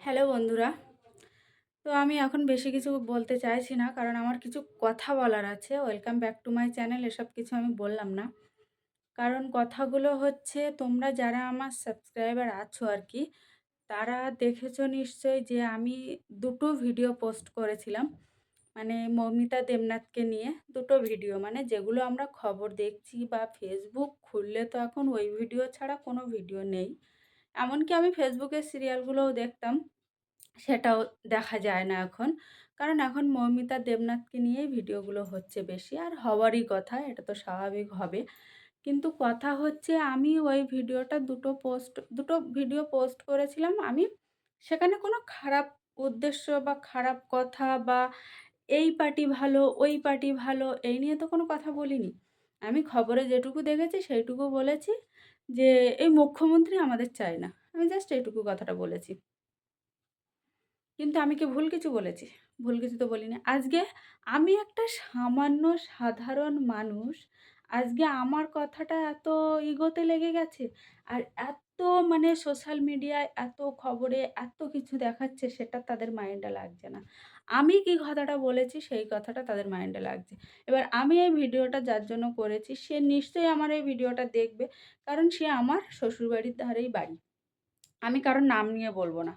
Hello বন্ধুরা। তো আমি এখন বেশি কিছু বলতে চাইছি না, কারণ আমার কিছু কথা বলার আছে। Welcome back to my channel এসব কিছু আমি বললাম না। কারণ কথাগুলো হচ্ছে, তোমরা যারা আমার সাবস্ক্রাইবার আছো আর কি, তারা দেখেছ নিশ্চয়ই যে আমি দুটো ভিডিও পোস্ট করেছিলাম। মানে মৌমিতা দেবনাথকে নিয়ে দুটো ভিডিও মানে যেগুলো আমরা খবর দেখছি বা ফেসবুক খুললে তো এখন ওই ভিডিও ছাড়া কোনো ভিডিও নেই। এমনকি আমি ফেসবুকের সিরিয়ালগুলোও দেখতাম। সেটাও দেখা যায় না এখন। কারণ এখন মৌমিতা দেবনাথকে নিয়েই ভিডিওগুলো হচ্ছে বেশি। আর হওয়ারই কথা, এটা তো স্বাভাবিক হবে। কিন্তু কথা হচ্ছে আমি ওই ভিডিওটা দুটো পোস্ট দুটো ভিডিও পোস্ট করেছিলাম। আমি সেখানে কোনো খারাপ উদ্দেশ্য বা খারাপ কথা বা এই পার্টি ভালো, ওই পার্টি ভালো, এই নিয়ে তো কোনো কথা বলিনি। আমি খবরে যেটুকু দেখেছি, সেইটুকু বলেছি যে, এই মুখ্যমন্ত্রী আমাদের চায় না। আমি জাস্ট এইটুকু কথাটা বলেছি। কিন্তু আমি কি ভুল কিছু বলেছি? ভুল কিছু তো বলিনি। আজকে আমি একটা সামান্য সাধারণ মানুষ, আজকে আমার কথাটা এত ইগোতে লেগে গেছে, আর এত মানে সোশ্যাল মিডিয়ায় এত খবরে এত কিছু দেখাচ্ছে, সেটা তাদের মাইন্ডে লাগছে না। আমি কি কথাটা বলেছি, সেই কথাটা তাদের মাইন্ডে লাগছে। এবার আমি এই ভিডিওটা যার জন্য করেছি, সে নিশ্চয়ই আমার এই ভিডিওটা দেখবে, কারণ সে আমার শ্বশুরবাড়ির ধারেই বাড়ি। আমি কারোর নাম নিয়ে বলব না।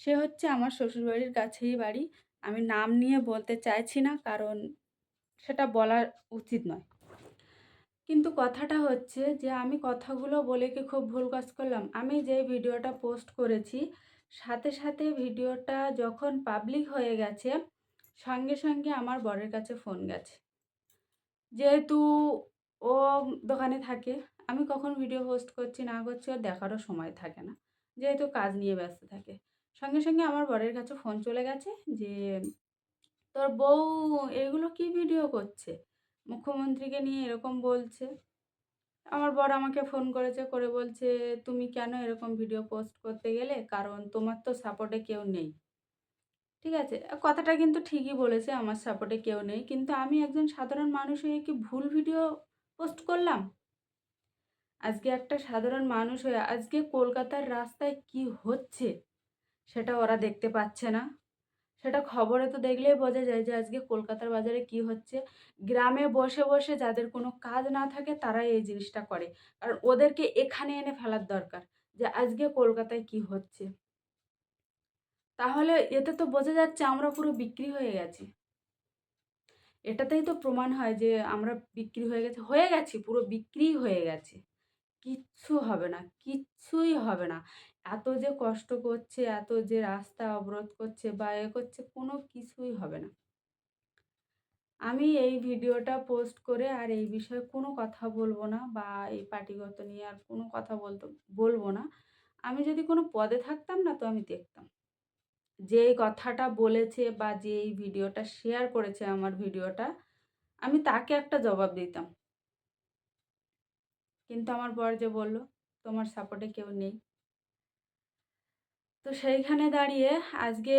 সে হচ্ছে আমার শ্বশুরবাড়ির কাছেই বাড়ি। আমি নাম নিয়ে বলতে চাইছি না, কারণ সেটা বলা উচিত নয়। কিন্তু কথাটা হচ্ছে যে, আমি কথাগুলো বলে কি খুব ভুল কাজ করলাম? আমি যে ভিডিওটা পোস্ট করেছি, সাথে সাথে ভিডিওটা যখন পাবলিক হয়ে গেছে, সঙ্গে সঙ্গে আমার বরের কাছে ফোন গেছে। যেহেতু ও দোকানে থাকে, আমি কখন ভিডিও পোস্ট করছি না করছি ওর দেখারও সময় থাকে না। যেহেতু কাজ নিয়ে ব্যস্ত থাকে। সঙ্গে সঙ্গে আমার বরের কাছে ফোন চলে গেছে যে, তোর বউ এগুলো কি ভিডিও করছে? মুখ্যমন্ত্রীকে নিয়ে এরকম বলছে। আমার বর আমাকে ফোন করেছে, করে বলছে, তুমি কেন এরকম ভিডিও পোস্ট করতে গেলে? কারণ তোমার তো সাপোর্টে কেউ নেই। ঠিক আছে? কথাটা কিন্তু ঠিকই বলেছে, আমার সাপোর্টে কেউ নেই। কিন্তু আমি একজন সাধারণ মানুষ হয়ে কি ভুল ভিডিও পোস্ট করলাম? আজকে একটা সাধারণ মানুষ হয়ে, আজকে কলকাতার রাস্তায় কি হচ্ছে, সেটা ওরা দেখতে পাচ্ছে না। সেটা খবরে তো দেখলেই বোঝা যায় যে আজকে কলকাতার বাজারে কি হচ্ছে। গ্রামে বসে বসে যাদের কোনো কাজ না থাকে তারাই এই জিনিসটা করে। কারণ ওদেরকে এখানে এনে ফেলার দরকার যে আজকে কলকাতায় কি হচ্ছে। তাহলে এতে তো বোঝা যাচ্ছে আমরা পুরো বিক্রি হয়ে গেছি। এটাতেই তো প্রমাণ হয় যে আমরা বিক্রি হয়ে গেছে, হয়ে গেছি, পুরো বিক্রি হয়ে গেছে। কিচ্ছু হবে না, কিচ্ছুই হবে না। এত যে কষ্ট করছে, এত যে রাস্তা অবরোধ করছে বা এ করছে, কোনো কিছুই হবে না। আমি এই ভিডিওটা পোস্ট করে আর এই বিষয়ে কোনো কথা বলব না বা এই পার্টিগত নিয়ে আর কোনো কথা বলতে, বলব না। আমি যদি কোনো পদে থাকতাম না তো আমি দেখতাম। যে এই কথাটা বলেছে বা যে এই ভিডিওটা শেয়ার করেছে আমার ভিডিওটা, আমি তাকে একটা জবাব দিতাম। কিন্তু আমার বর যে বলল, তোমার সাপোর্টে কেউ নেই। তো সেইখানে দাঁড়িয়ে আজকে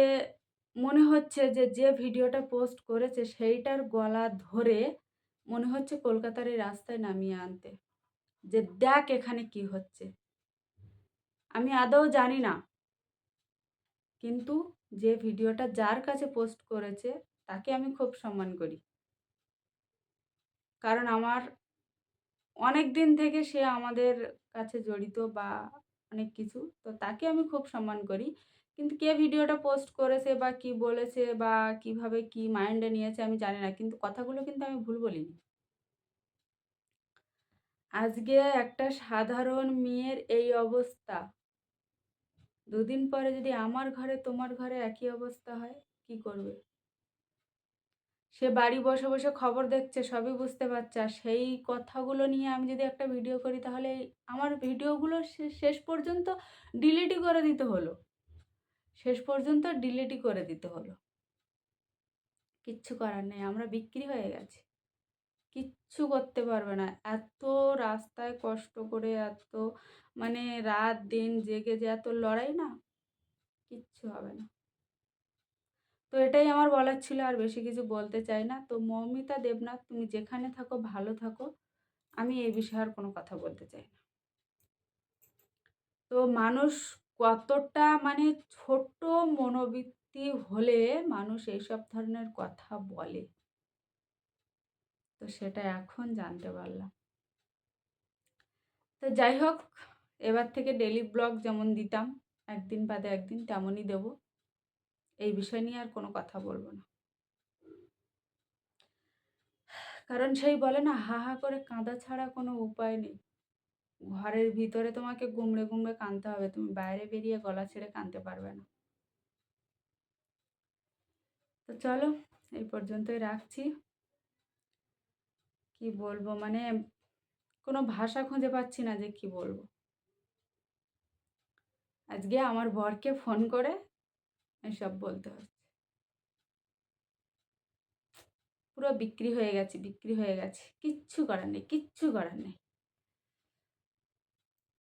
মনে হচ্ছে যে যে ভিডিওটা পোস্ট করেছে সেইটার গলা ধরে মনে হচ্ছে কলকাতার এই রাস্তায় নামিয়ে আনতে, যে দেখ এখানে কি হচ্ছে। আমি আদৌ জানি না, কিন্তু যে ভিডিওটা যার কাছে পোস্ট করেছে তাকে আমি খুব সম্মান করি। কারণ আমার অনেক দিন থেকে সে আমাদের কাছে জড়িত বা অনেক কিছু। তো তাকে আমি খুব সম্মান করি। কিন্তু কে ভিডিওটা পোস্ট করেছে বা কি বলেছে বা কীভাবে কি মাইন্ডে নিয়েছে আমি জানি না। কিন্তু কথাগুলো কিন্তু আমি ভুল বলিনি। আজকে একটা সাধারণ মেয়ের এই অবস্থা। দুদিন পরে যদি আমার ঘরে তোমার ঘরে একই অবস্থা হয়, কি করবে? সে বাড়ি বসে বসে খবর দেখছে, সবই বুঝতে পারছে। আর সেই কথাগুলো নিয়ে আমি যদি একটা ভিডিও করি, তাহলে আমার ভিডিওগুলো শেষ পর্যন্ত ডিলিটই করে দিতে হলো। শেষ পর্যন্ত ডিলিটই করে দিতে হলো। কিচ্ছু করার নেই, আমরা বিক্রি হয়ে গেছি। কিচ্ছু করতে পারবে না। এত রাস্তায় কষ্ট করে, এত মানে রাত দিন জেগে যে এত লড়াই না, কিচ্ছু হবে না। তো এটাই আমার বলার ছিল, আর বেশি কিছু বলতে চাই না। তো মৌমিতা দেবনাথ, তুমি যেখানে থাকো, ভালো থাকো। আমি এই বিষয়ে আর কোনো কথা বলতে চাই না। তো মানুষ কতটা মানে ছোট্ট মনোবৃত্তি হলে মানুষ এইসব ধরনের কথা বলে? তো সেটা এখন জানতে পারলাম। তো যাই হোক, এবার থেকে ডেলি ব্লগ যেমন দিতাম, একদিন বাদে একদিন তেমনই দেব। এই বিষয় নিয়ে আর কোনো কথা বলব না। কারণ সেই বলে না, হা হা করে কাঁদা ছাড়া কোনো উপায় নেই। ঘরের ভিতরে তোমাকে গুমড়ে গুমড়ে কাঁদতে হবে, তুমি বাইরে বেরিয়ে গলা ছেড়ে কাঁদতে পারবে না। তো চলো, এই পর্যন্তই রাখছি। কি বলব মানে কোনো ভাষা খুঁজে পাচ্ছি না যে কি বলব। আজকে আমার বরকে ফোন করে এসব বলতে হচ্ছে। পুরো বিক্রি হয়ে গেছে, বিক্রি হয়ে গেছে। কিচ্ছু করার নেই, কিচ্ছু করার নেই।